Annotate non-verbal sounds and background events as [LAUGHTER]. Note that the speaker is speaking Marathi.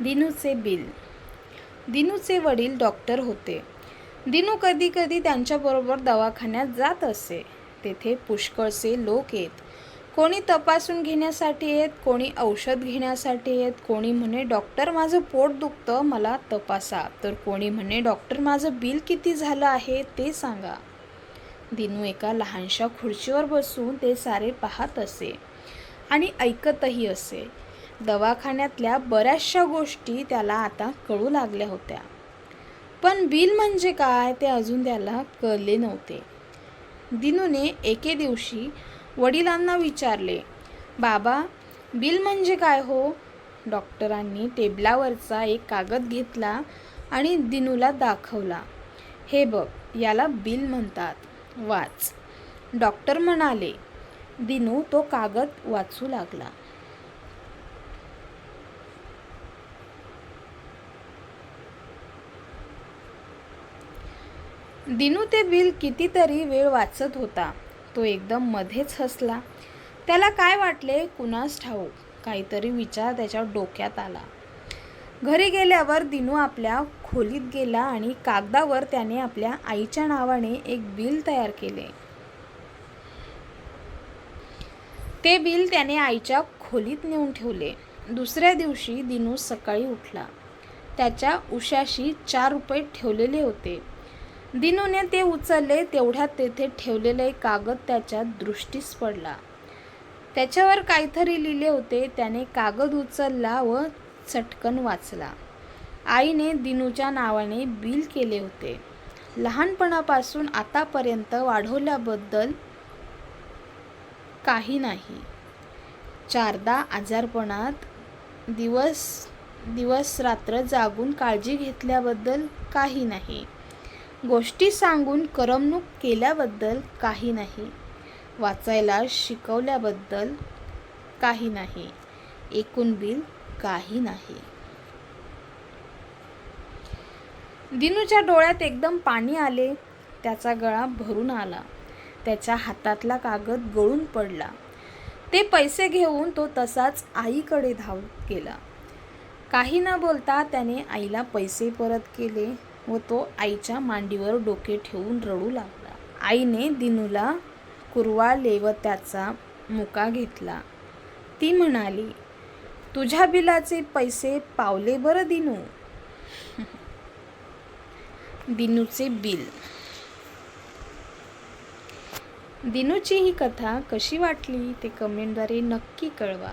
दिनूचे बिल. दिनूचे वडील डॉक्टर होते. दिनू कधी कधी त्यांच्याबरोबर दवाखान्यात जात असे. तेथे पुष्कळसे लोक येत. कोणी तपासून घेण्यासाठी येत कोणी औषध घेण्यासाठी येत कोणी म्हणे डॉक्टर माझं पोट दुखतं मला तपासा. तर कोणी म्हणे डॉक्टर माझं बिल किती झालं आहे ते सांगा. दिनू एका लहानशा खुर्चीवर बसून ते सारे पाहत असे आणि ऐकतही असे. दवाखान्यातल्या बऱ्याचशा गोष्टी त्याला आता कळू लागल्या होत्या. पण बिल म्हणजे काय ते अजून त्याला कळले नव्हते. दिनूने एके दिवशी वडिलांना विचारले बाबा बिल म्हणजे काय हो? डॉक्टरांनी टेबलावरचा एक कागद घेतला आणि दिनूला दाखवला. हे बघ याला बिल म्हणतात. वाच. डॉक्टर म्हणाले दिनू तो कागद वाचू लागला. दिनू ते बिल कितीतरी वेळ वाचत होता. तो एकदम मध्येच हसला. त्याला काय वाटले कुणास ठाऊक? काहीतरी विचार त्याच्या डोक्यात आला. घरी गेल्यावर दिनू आपल्या खोलीत गेला आणि कागदावर त्याने आपल्या आईच्या नावाने एक बिल तयार केले. ते बिल त्याने आईच्या खोलीत नेऊन ठेवले. दुसऱ्या दिवशी दिनू सकाळी उठला. त्याच्या उशाशी चार रुपये ठेवलेले होते. दिनूने ते उचलले तेवढ्यात तेथे ठेवलेले कागद त्याच्या दृष्टीस पडला. त्याच्यावर काहीतरी लिहिले होते त्याने कागद उचलला व चटकन वाचला. आईने दिनूच्या नावाने बिल केले होते. लहानपणापासून आतापर्यंत वाढवल्याबद्दल काही नाही. चारदा आजारपणात दिवस दिवस रात्र जागून काळजी घेतल्याबद्दल काही नाही. गोष्टी सांगून करमणूक केल्याबद्दल काही नाही. वाचायला शिकवल्याबद्दल काही नाही. एकूण बिल काही नाही. दिनूच्या डोळ्यात एकदम पाणी आले. त्याचा गळा भरून आला. त्याच्या हातातला कागद गळून पडला. ते पैसे घेऊन तो तसाच आईकडे धाव गेला काही न बोलता त्याने आईला पैसे परत केले. व तो आईच्या मांडीवर डोके ठेवून रडू लागला. आईने दिनूला कुरवाळले व त्याचा मुका घेतला. ती म्हणाली तुझ्या बिलाचे पैसे पावले बरं दिनू. [LAUGHS] दिनूचे बिल. दिनूची ही कथा कशी वाटली ते कमेंटद्वारे नक्की कळवा.